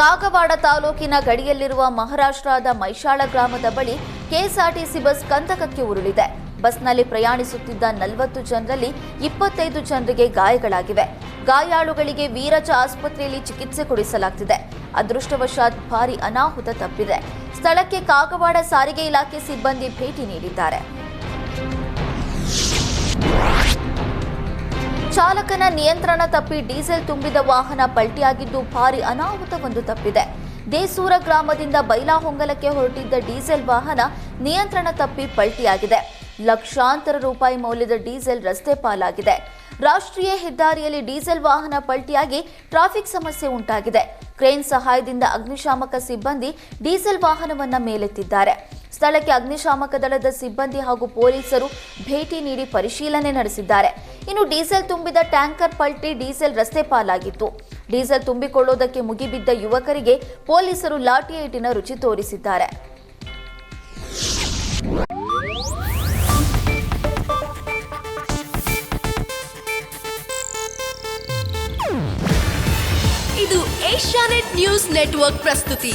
ಕಾಗವಾಡ ತಾಲೂಕಿನ ಗಡಿಯಲ್ಲಿರುವ ಮಹಾರಾಷ್ಟ್ರದ ಮೈಶಾಳ ಗ್ರಾಮದ ಬಳಿ ಕೆಎಸ್ಆರ್ಟಿಸಿ ಬಸ್ ಕಂದಕಕ್ಕೆ ಉರುಳಿದೆ. ಬಸ್ನಲ್ಲಿ ಪ್ರಯಾಣಿಸುತ್ತಿದ್ದ ನಲವತ್ತು ಜನರಲ್ಲಿ ಇಪ್ಪತ್ತೈದು ಜನರಿಗೆ ಗಾಯಗಳಾಗಿವೆ. ಗಾಯಾಳುಗಳಿಗೆ ವೀರಜ ಆಸ್ಪತ್ರೆಯಲ್ಲಿ ಚಿಕಿತ್ಸೆ ಕೊಡಿಸಲಾಗ್ತಿದೆ. ಅದೃಷ್ಟವಶಾತ್ ಭಾರಿ ಅನಾಹುತ ತಪ್ಪಿದೆ. ಸ್ಥಳಕ್ಕೆ ಕಾಗವಾಡ ಸಾರಿಗೆ ಇಲಾಖೆ ಸಿಬ್ಬಂದಿ ಭೇಟಿ ನೀಡಿದ್ದಾರೆ. ಚಾಲಕನ ನಿಯಂತ್ರಣ ತಪ್ಪಿ ಡೀಸೆಲ್ ತುಂಬಿದ ವಾಹನ ಪಲ್ಟಿಯಾಗಿದ್ದು ಭಾರಿ ಅನಾಹುತವೊಂದು ತಪ್ಪಿದೆ. ದೇಸೂರ ಗ್ರಾಮದಿಂದ ಬೈಲಾಹೊಂಗಲಕ್ಕೆ ಹೊರಟಿದ್ದ ಡೀಸೆಲ್ ವಾಹನ ನಿಯಂತ್ರಣ ತಪ್ಪಿ ಪಲ್ಟಿಯಾಗಿದೆ. ಲಕ್ಷಾಂತರ ರೂಪಾಯಿ ಮೌಲ್ಯದ ಡೀಸೆಲ್ ರಸ್ತೆ ಪಾಲಾಗಿದೆ. ರಾಷ್ಟ್ರೀಯ ಹೆದ್ದಾರಿಯಲ್ಲಿ ಡೀಸೆಲ್ ವಾಹನ ಪಲ್ಟಿಯಾಗಿ ಟ್ರಾಫಿಕ್ ಸಮಸ್ಯೆ ಉಂಟಾಗಿದೆ. ಕ್ರೇನ್ ಸಹಾಯದಿಂದ ಅಗ್ನಿಶಾಮಕ ಸಿಬ್ಬಂದಿ ಡೀಸೆಲ್ ವಾಹನವನ್ನ ಮೇಲೆತ್ತಿದ್ದಾರೆ. ಸ್ಥಳಕ್ಕೆ ಅಗ್ನಿಶಾಮಕ ದಳದ ಸಿಬ್ಬಂದಿ ಹಾಗೂ ಪೊಲೀಸರು ಭೇಟಿ ನೀಡಿ ಪರಿಶೀಲನೆ ನಡೆಸಿದ್ದಾರೆ. ಇನ್ನು ಡೀಸೆಲ್ ತುಂಬಿದ ಟ್ಯಾಂಕರ್ ಪಲ್ಟಿ ಡೀಸೆಲ್ ರಸ್ತೆ ಪಾಲಾಗಿತ್ತು. ಡೀಸೆಲ್ ತುಂಬಿಕೊಳ್ಳೋದಕ್ಕೆ ಮುಗಿಬಿದ್ದ ಯುವಕರಿಗೆ ಪೊಲೀಸರು ಲಾಠಿ ಏಟಿನ ರುಚಿ ತೋರಿಸಿದ್ದಾರೆ. ಇದು ಏಷ್ಯಾನೆಟ್ ನ್ಯೂಸ್ ನೆಟ್ವರ್ಕ್ ಪ್ರಸ್ತುತಿ.